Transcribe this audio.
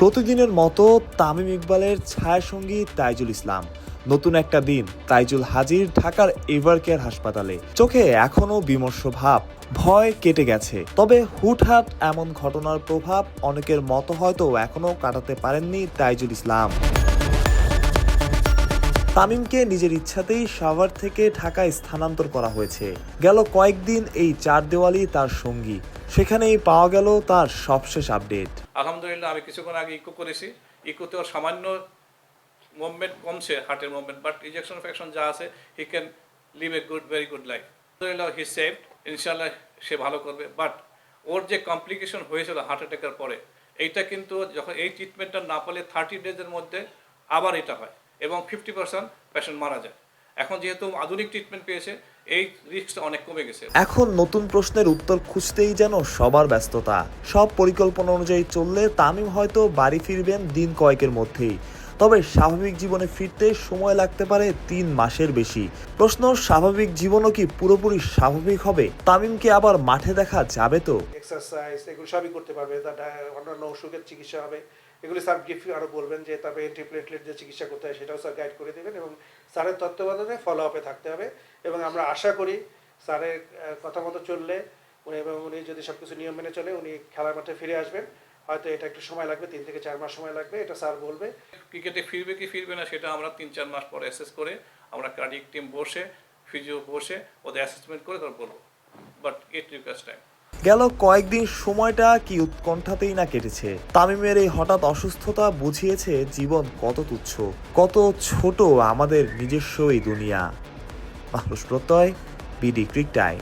প্রতিদিনের মতো তামিম ইকবালের ছায়াসঙ্গী তাইজুল ইসলাম। নতুন একটা দিন, তাইজুল হাজির ঢাকার এভার কেয়ার হাসপাতালে। চোখে এখনও বিমর্ষ ভাব, ভয় কেটে গেছে। তবে হুটহাট এমন ঘটনার প্রভাব অনেকের মতো হয়তো এখনও কাটাতে পারেননি তাইজুল ইসলাম। তামিমকে নিজের ইচ্ছাতেই সাভার থেকে ঢাকায় স্থানান্তর করা হয়েছে। গেল কয়েকদিন এই চার দেওয়ালি তার সঙ্গী। সেখানেই পাওয়া গেল তার সবশেষ আপডেট। আলহামদুলিল্লাহ, আমি কিছুক্ষণ আগে ইকো করেছি। ইকোতে ওর সামান্য মুভমেন্ট কমছে হার্টের মুভমেন্ট বাট ইজেকশন ফ্যাকশন যা আছে he can live a good very good life আলহামদুলিল্লাহ হি সেভ ইনশাল্লাহ সে ভালো করবে। বাট ওর যে কমপ্লিকেশন হয়েছিল হার্ট অ্যাটাকের পরে, এইটা কিন্তু যখন এই ট্রিটমেন্টটা না পেলে থার্টি ডেজের মধ্যে আবার এটা হয় এবং ফিফটি পার্সেন্ট পেশেন্ট মারা যায়। এখন যেহেতু আধুনিক ট্রিটমেন্ট পেয়েছে এই রিস্কটা অনেক কমে গেছে। এখন নতুন প্রশ্নের উত্তর খুঁজতেই যেন সবার ব্যস্ততা। সব পরিকল্পনা অনুযায়ী চললে তামিম হয়তো বাড়ি ফিরবেন দিন কয়েকের মধ্যেই। তবে স্বাভাবিক জীবনে ফিরতে সময় লাগতে পারে তিন মাসের বেশি। প্রশ্ন স্বাভাবিক জীবনও কি পুরোপুরি স্বাভাবিক হবে? তামিমকে আবার মাঠে দেখা যাবে তো? এক্সারসাইজ এগুলো সবই করতে পারবে। অন্যান্য অসুখের চিকিৎসা হবে। এগুলি স্যার ব্রিফ আরও বলবেন যে তারপরে অ্যান্টিপ্লেটলেট যে চিকিৎসা করতে হয় সেটাও স্যার গাইড করে দেবেন এবং স্যারের তত্ত্বাবধানে ফলো আপে থাকতে হবে এবং আমরা আশা করি স্যারের কথা মতো চললে উনি এবং উনি যদি সব কিছু নিয়ম মেনে চলে, উনি খেলার মাঠে ফিরে আসবেন। হয়তো এটা একটু সময় লাগবে, তিন থেকে চার মাস সময় লাগবে, এটা স্যার বলবে। ক্রিকেটে ফিরবে কি ফিরবে না সেটা আমরা তিন চার মাস পরে অ্যাসেস করে আমরা কার্ডিক টিম বসে ফিজিও বসে ওদের অ্যাসেসমেন্ট করে তারপর বলব। বাট ইট রিকোয়েস্ট টাইম গেল কয়েকদিন সময়টা কি উৎকণ্ঠাতেই না কেটেছে। তামিমের এই হঠাৎ অসুস্থতা বুঝিয়েছে জীবন কত তুচ্ছ, কত ছোট আমাদের নিজস্ব এই দুনিয়া। মানুষ প্রত্যয়, বিডি, ক্রিক টাইম।